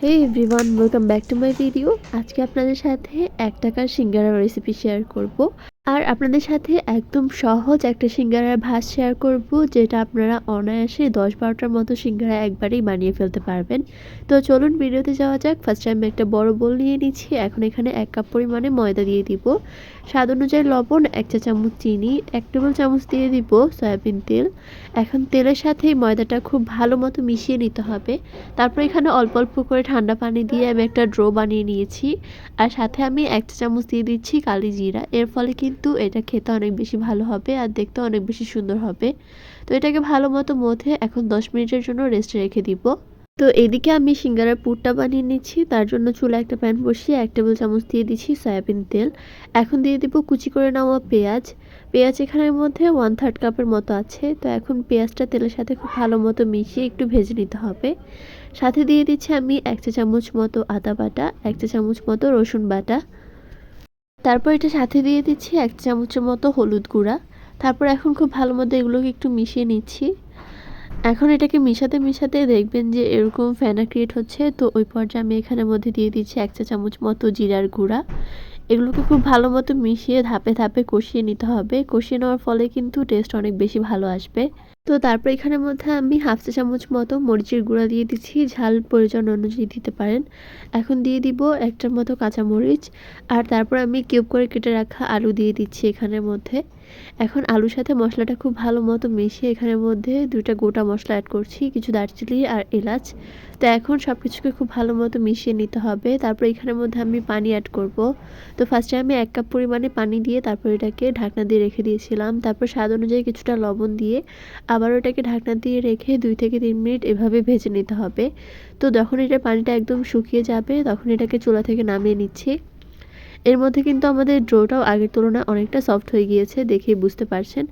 Hey everyone welcome back to my video আজকে আপনাদের সাথে এক টাকার সিঙ্গারা রেসিপি শেয়ার করব। আর আপনাদের সাথে একদম সহজ একটা সিঙ্গারার ভাত শেয়ার করব, যেটা আপনারা অনায়াসে দশ বারোটার মতো সিঙ্গারা একবারেই বানিয়ে ফেলতে পারবেন। তো চলুন ভিডিওতে যাওয়া যাক। ফার্স্ট টাইম একটা বড় বোল নিয়ে নিচ্ছি। এখন এখানে এক কাপ পরিমাণে ময়দা দিয়ে দিব। স্বাদ অনুযায়ী লবণ, এক চা চামচ চিনি, এক টেবিল চামচ দিয়ে দিব সয়াবিন তেল। এখন তেলের সাথে ময়দাটা খুব ভালো মতো মিশিয়ে নিতে হবে। তারপর এখানে অল্প অল্প করে ঠান্ডা পানি দিয়ে আমি একটা ড্রো বানিয়ে নিয়েছি। আর সাথে আমি এক চা চামচ দিয়ে দিচ্ছি কালি জিরা। এর ফলে কিন্তু এটা খেতে অনেক বেশি ভালো হবে আর দেখতে অনেক বেশি সুন্দর হবে। তো এটাকে ভালো মতো মধ্যে এখন দশ মিনিটের জন্য রেস্টে রেখে দিব। তো এদিকে আমি সিঙ্গারার পুরটা বানিয়ে নিচ্ছি। তার জন্য চুলা একটা প্যান বসিয়ে এক টেবিল চামচ দিয়ে দিচ্ছি সয়াবিন তেল। এখন দিয়ে দিব কুচি করে নেওয়া পেঁয়াজ। পেঁয়াজ এখানের মধ্যে ওয়ান থার্ড কাপের মতো আছে। তো এখন পেঁয়াজটা তেলের সাথে খুব ভালো মতো মিশিয়ে একটু ভেজে নিতে হবে। সাথে দিয়ে দিচ্ছি আমি এক চা চামচ মতো আদা বাটা, এক চা চামচ মতো রসুন বাটা। তারপর এটা সাথে দিয়ে দিচ্ছি এক চামচের মতো হলুদ গুঁড়া। তারপর এখন খুব ভালো মতো এগুলোকে একটু মিশিয়ে নিচ্ছি। এখন এটাকে মিশাতে মিশাতে দেখবেন যে এরকম ফেনা ক্রিয়েট হচ্ছে। তো ওই পর্যায়ে আমি এখানে মধ্যে দিয়ে দিচ্ছি এক চা চামচ মতো জিরার গুঁড়া। এগুলোকে খুব ভালো মতো মিশিয়ে ধাপে ধাপে কষিয়ে নিতে হবে। কষিয়ে নেওয়ার ফলে কিন্তু টেস্ট অনেক বেশি ভালো আসবে। তো তারপর এখানের মধ্যে আমি হাফ চা চামচ মতো মরিচের গুঁড়া দিয়ে দিচ্ছি। ঝাল প্রয়োজন অনুযায়ী দিতে পারেন। এখন দিয়ে দিব একটার মতো কাঁচামরিচ আর তারপর আমি কিউব করে কেটে রাখা আলু দিয়ে দিচ্ছি এখানের মধ্যে। এখন আলুর সাথে মশলাটা খুব ভালো মতো মিশিয়ে এখানের মধ্যে দুইটা গোটা মশলা অ্যাড করছি, কিছু দারচিনি আর এলাচ। তো এখন সব কিছুকে খুব ভালো মতো মিশিয়ে নিতে হবে। তারপর এখানের মধ্যে আমি পানি অ্যাড করব। তো ফার্স্টে আমি এক কাপ পরিমাণে পানি দিয়ে তারপর এটাকে ঢাকনা দিয়ে রেখে দিয়েছিলাম। তারপর স্বাদ অনুযায়ী কিছুটা লবণ দিয়ে আবার ওটাকে ঢাকনা দিয়ে রেখে দুই থেকে তিন মিনিট এভাবে ভেজে নিতে হবে। তো যখন এটা পানিটা একদম শুকিয়ে যাবে, তখন এটাকে চুলা থেকে নামিয়ে নিচ্ছি। এর মধ্যে কিন্তু আমাদের ড্রোটাও আগের তুলনায় অনেকটা সফট হয়ে গিয়েছে দেখেই বুঝতে পারছেন।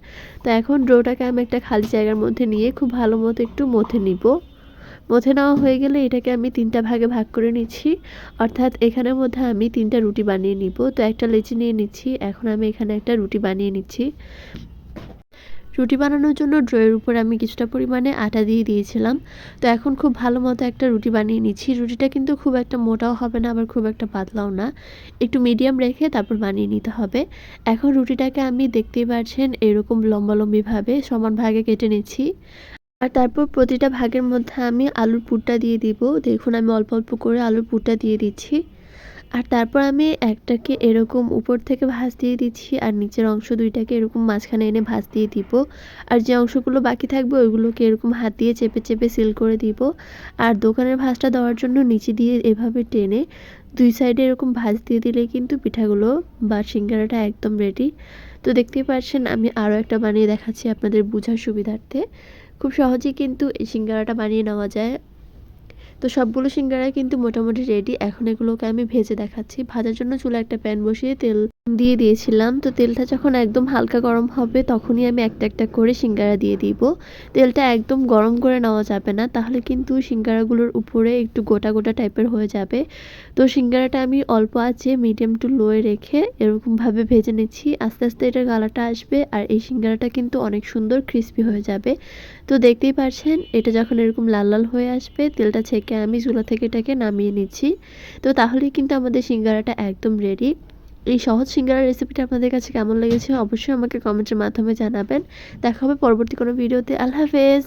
তো এখন ড্রোটাকে আমি একটা খালি জায়গার মধ্যে নিয়ে খুব ভালো মতো একটু মথে নিব। মথে নেওয়া হয়ে গেলে এটাকে আমি তিনটা ভাগে ভাগ করে নিচ্ছি। অর্থাৎ এখানের মধ্যে আমি তিনটা রুটি বানিয়ে নিব। তো একটা লেচি নিয়ে নিচ্ছি। এখন আমি এখানে একটা রুটি বানিয়ে নিচ্ছি। রুটি বানানোর জন্য ড্রয়ের উপর আমি কিছুটা পরিমাণে আটা দিয়ে দিয়েছিলাম। তো এখন খুব ভালো মতো একটা রুটি বানিয়ে নিচ্ছি। রুটিটা কিন্তু খুব একটা মোটাও হবে না, আবার খুব একটা পাতলাও না। একটু মিডিয়াম রেখে তারপর বানিয়ে নিতে হবে। এখন রুটিটাকে আমি দেখতেই পাচ্ছেন এরকম লম্বালম্বিভাবে সমান ভাগে কেটে নিচ্ছি। আর তারপর প্রতিটা ভাগের মধ্যে আমি আলুর পুরটা দিয়ে দিব। দেখুন, আমি অল্প অল্প করে আলুর পুরটা দিয়ে দিচ্ছি। আর তারপর আমি একটাকে এরকম উপর থেকে ভাঁজ দিয়ে দিচ্ছি আর নিচের অংশ দুইটাকে এরকম মাঝখানে এনে ভাঁজ দিয়ে দিব। আর যে অংশগুলো বাকি থাকবে, ওইগুলোকে এরকম হাত দিয়ে চেপে চেপে সিল করে দিব। আর দোকানের ভাঁজটা দেওয়ার জন্য নিচে দিয়ে এভাবে টেনে দুই সাইডে এরকম ভাঁজ দিয়ে দিলে কিন্তু পিঠাগুলো বা সিঙ্গারাটা একদম রেডি তো দেখতেই পাচ্ছেন, আমি আরও একটা বানিয়ে দেখাচ্ছি আপনাদের বোঝার সুবিধার্থে। খুব সহজেই কিন্তু এই সিঙ্গারাটা বানিয়ে নেওয়া যায়। তো সবগুলো সিঙ্গারা কিন্তু মোটামুটি রেডি এখন এগুলোকে আমি ভেজে দেখাচ্ছি। ভাজার জন্য চুলা একটা প্যান বসিয়ে তেল দিয়ে দিয়েছিলাম। তো তেলটা যখন একদম হালকা গরম হবে, তখনই আমি একটা একটা করে সিঙ্গারা দিয়ে দিব। তেলটা একদম গরম করে নেওয়া যাবে না, তাহলে কিন্তু সিঙ্গারাগুলোর উপরে একটু গোটা গোটা টাইপের হয়ে যাবে। তো সিঙ্গারাটা আমি অল্প আছে মিডিয়াম টু লোয়ে রেখে এরকমভাবে ভেজে নিচ্ছি। আস্তে আস্তে এটার গালাটা আসবে আর এই সিঙ্গারাটা কিন্তু অনেক সুন্দর ক্রিস্পি হয়ে যাবে। তো দেখতেই পাচ্ছেন এটা যখন এরকম লাল লাল হয়ে আসবে, তেলটা ছেঁকে আমি চুলা থেকে এটাকে নামিয়ে নিচ্ছি। তো তাহলেই কিন্তু আমাদের সিঙ্গারাটা একদম রেডি এই সহজ সিঙ্গারা রেসিপিটা আপনাদের কাছে কেমন লেগেছে অবশ্যই আমাকে কমেন্টের মাধ্যমে জানাবেন। দেখা হবে পরবর্তী কোনো ভিডিওতে আল্লাহ হাফেজ!